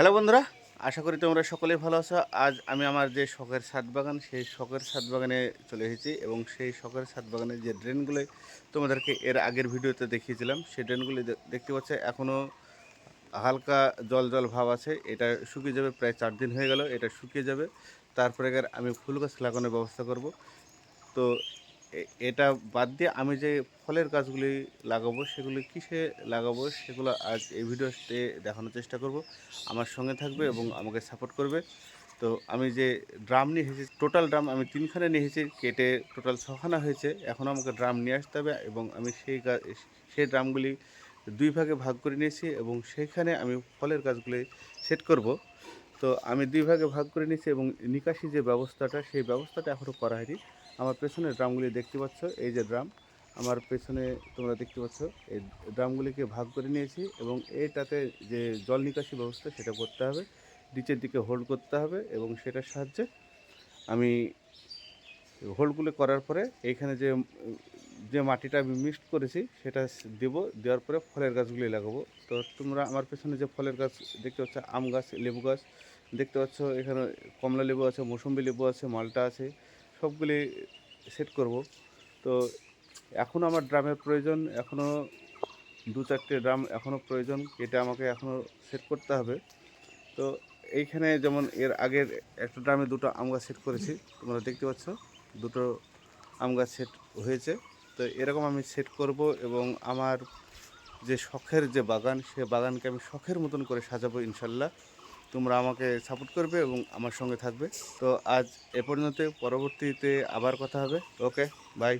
Hello বন্ধুরা, আশা করি তোমরা সকলেই ভালো আছো। আজ আমি আমার যে শখের ছাদ বাগান, সেই শখের ছাদ বাগানে চলে এসেছি এবং সেই শখের ছাদ বাগানে যে ড্রেনগুলো তোমাদেরকে এর আগের ভিডিওতে দেখিয়েছিলাম, সেই ড্রেনগুলি দেখতে পাচ্ছ এখনও হালকা জল জল ভাব আছে। এটা শুকিয়ে যাবে, প্রায় চার দিন হয়ে গেল, এটা শুকিয়ে যাবে। তারপরে আমি ফুল গাছ লাগানোর ব্যবস্থা করব। তো এটা বাদ দিয়ে আমি যে ফলের গাছগুলি লাগাবো, সেগুলি কিসে লাগাবো, সেগুলো আজ এই ভিডিওতে দেখানোর চেষ্টা করব। আমার সঙ্গে থাকবে এবং আমাকে সাপোর্ট করবে। তো আমি যে ড্রাম নিয়ে এসেছি টোটাল ড্রাম আমি তিনখানে নিয়ে এসেছি, কেটে টোটাল ছখানা হয়েছে। এখন আমাকে ড্রাম নিয়ে আসতে হবে এবং আমি সেই সেই ড্রামগুলি দুই ভাগে ভাগ করে নিয়েছি এবং সেইখানে আমি ফলের গাছগুলি সেট করব। তো আমি দুই ভাগে ভাগ করে নিয়েছি এবং নিকাশি যে ব্যবস্থাটা, সেই ব্যবস্থাটা এখনও করা হয়নি। আমার পেছনে ড্রামগুলি দেখতে পাচ্ছ, এই যে ড্রাম। আমার পেছনে তোমরা দেখতে পাচ্ছ, এই ড্রামগুলিকে ভাগ করে নিয়েছি এবং এইটাতে যে জল নিকাশি ব্যবস্থা, সেটা করতে হবে। নিচের দিকে হোল্ড করতে হবে এবং সেটার সাহায্যে আমি হোল্ডগুলো করার পরে এইখানে যে যে মাটিটা আমি মিক্সড করেছি, সেটা দেব, দেওয়ার পরে ফলের গাছগুলি লাগাবো। তো তোমরা আমার পেছনে যে ফলের গাছ দেখতে পাচ্ছ, আম গাছ, লেবু গাছ, দেখতে পাচ্ছ এখানে কমলা লেবু আছে, মৌসুম্বি লেবু আছে, মালটা আছে, সবগুলি সেট করব। তো এখন আমার ড্রামের প্রয়োজন এখনও দু চারটে ড্রাম এখনও প্রয়োজন, এটা আমাকে এখনও সেট করতে হবে। তো এইখানে যেমন এর আগের একটা ড্রামে দুটো আম গাছ সেট করেছি, তোমরা দেখতে পাচ্ছ, দুটো আম গাছ সেট হয়েছে। তো এরকম আমি সেট করব এবং আমার যে শখের যে বাগান, সে বাগানকে আমি শখের মতন করে সাজাবো ইনশাল্লাহ। তোমরা আমাকে সাপোর্ট করবে এবং আমার সঙ্গে থাকবে। তো আজ এ পর্যন্ত পরবর্তীতে আবার কথা হবে। Okay bye